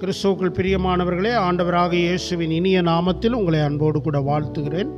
கிறிஸ்துவுக்குள் பிரியமானவர்களே ஆண்டவராக இயேசுவின் இனிய நாமத்தில் உங்களை அன்போடு கூட வாழ்த்துகிறேன்.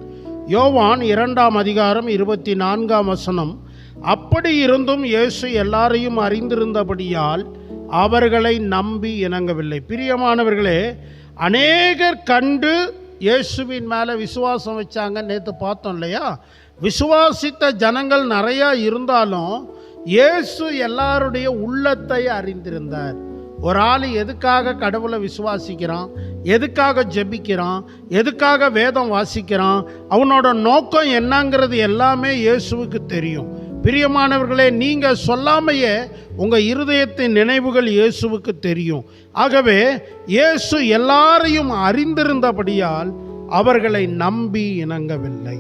யோவான் இரண்டாம் அதிகாரம் இருபத்தி நான்காம் வசனம் அப்படி இருந்தும் இயேசு எல்லாரையும் அறிந்திருந்தபடியால் அவர்களை நம்பி இணங்கவில்லை. பிரியமானவர்களே அநேகர் கண்டு இயேசுவின் மேலே விசுவாசம் வச்சாங்க. நேற்று பார்த்தோம் இல்லையா? விசுவாசித்த ஜனங்கள் நிறையா இருந்தாலும் இயேசு எல்லாருடைய உள்ளத்தை அறிந்திருந்தார். ஒரு ஆள் எதுக்காக கடவுளை விசுவாசிக்கிறான்? எதுக்காக ஜெபிக்கிறான்? எதுக்காக வேதம் வாசிக்கிறான்? அவனோட நோக்கம் என்னங்கிறது எல்லாமே இயேசுவுக்கு தெரியும். பிரியமானவர்களே நீங்கள் சொல்லாமையே உங்கள் இருதயத்தின் நினைவுகள் இயேசுவுக்கு தெரியும். ஆகவே இயேசு எல்லாரையும் அறிந்திருந்தபடியால் அவர்களை நம்பி இணங்கவில்லை.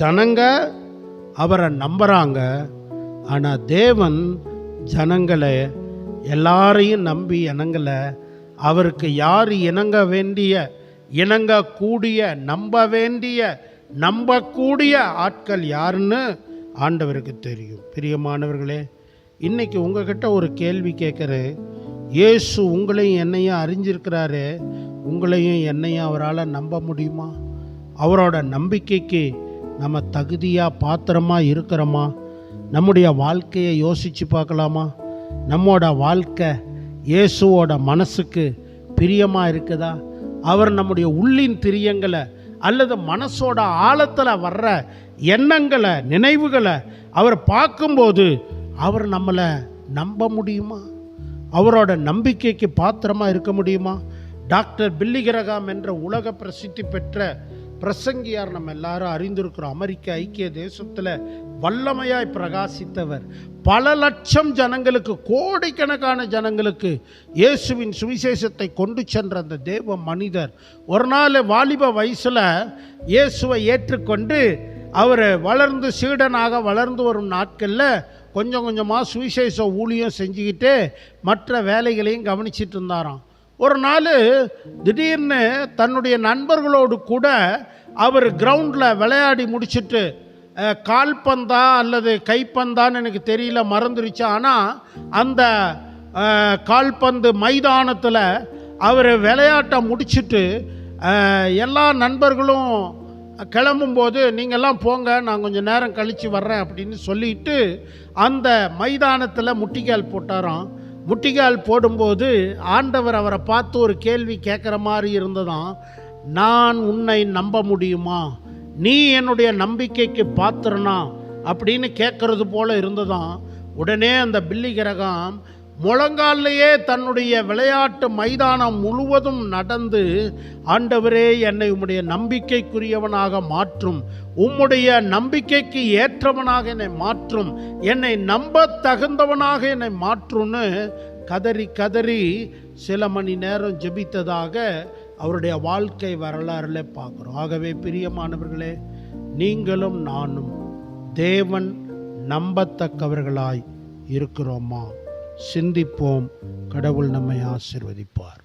ஜனங்க அவரை நம்புகிறாங்க ஆனால் தேவன் ஜனங்களை எல்லாரையும் நம்பி இணங்கலை. அவருக்கு யார் இணங்க வேண்டிய இணங்கக்கூடிய நம்ப வேண்டிய நம்பக்கூடிய ஆட்கள் யாருன்னு ஆண்டவருக்கு தெரியும். பிரியமானவர்களே இன்னைக்கு உங்ககிட்ட ஒரு கேள்வி கேட்குறேன். இயேசு உங்களையும் என்னையும் அறிஞ்சிருக்கிறாரு? உங்களையும் என்னையும் அவரால் நம்ப முடியுமா? அவரோட நம்பிக்கைக்கு நம்ம தகுதியாக பாத்திரமாக இருக்கிறோமா? நம்முடைய வாழ்க்கையை யோசித்து பார்க்கலாமா? நம்மோட வாழ்க்கை இயேசுவோட மனசுக்கு பிரியமாக இருக்குதா? அவர் நம்முடைய உள்ளின் பிரியங்களை அல்லது மனசோட ஆழத்தில் வர்ற எண்ணங்களை நினைவுகளை அவர் பார்க்கும்போது அவர் நம்மளை நம்ப முடியுமா? அவரோட நம்பிக்கைக்கு பாத்திரமாக இருக்க முடியுமா? டாக்டர் பில்லிகிரகாம் என்ற உலக பிரசித்தி பெற்ற பிரசங்கியார் நம்ம எல்லாரும் அறிந்திருக்கிறோம். அமெரிக்க ஐக்கிய தேசத்தில் வல்லமையாய் பிரகாசித்தவர். பல லட்சம் ஜனங்களுக்கு கோடிக்கணக்கான ஜனங்களுக்கு இயேசுவின் சுவிசேஷத்தை கொண்டு சென்ற அந்த தேவ மனிதர். ஒரு நாள் வாலிப வயசில் இயேசுவை ஏற்றுக்கொண்டு அவர் வளர்ந்து சீடனாக வளர்ந்து வரும் நாட்களில் கொஞ்சம் கொஞ்சமாக சுவிசேஷ ஊழியம் செஞ்சுக்கிட்டு மற்ற வேலைகளையும் கவனிச்சிட்டு இருந்தாராம். ஒரு நாள் திடீர்னு தன்னுடைய நண்பர்களோடு கூட அவர் கிரவுண்டில் விளையாடி முடிச்சுட்டு கால்பந்தா அல்லது கைப்பந்தான்னு எனக்கு தெரியல மறந்துருச்சு. ஆனால் அந்த கால்பந்து மைதானத்தில் அவர் விளையாட்டை முடிச்சுட்டு எல்லா நண்பர்களும் கிளம்பும்போது நீங்கள்லாம் போங்க நான் கொஞ்சம் நேரம் கழித்து வர்றேன் அப்படின்னு சொல்லிட்டு அந்த மைதானத்தில் முட்டிக்கால் போட்டாராம். முட்டிகால் போடும்போது ஆண்டவர் அவரை பார்த்து ஒரு கேள்வி கேட்குற மாதிரி இருந்ததாம். நான் உன்னை நம்ப முடியுமா? நீ என்னுடைய நம்பிக்கைக்கு பாத்திரனா? அப்படின்னு கேட்கறது போல இருந்ததாம். உடனே அந்த பில்லி கிரகம் முழங்கால்லையே தன்னுடைய விளையாட்டு மைதானம் முழுவதும் நடந்து ஆண்டவரே என்னை உம்முடைய நம்பிக்கைக்குரியவனாக மாற்றும். உம்முடைய நம்பிக்கைக்கு ஏற்றவனாக என்னை மாற்றும். என்னை நம்ப தகுந்தவனாக என்னை மாற்றும்னு கதறி கதறி சில மணி நேரம் ஜெபித்ததாக அவருடைய வாழ்க்கை வரலாறுல பார்க்குறோம். ஆகவே பிரியமானவர்களே நீங்களும் நானும் தேவன் நம்பத்தக்கவர்களாய் இருக்கிறோமா? சிந்திப்போம். கடவுள் நம்மை ஆசிர்வதிப்பார்.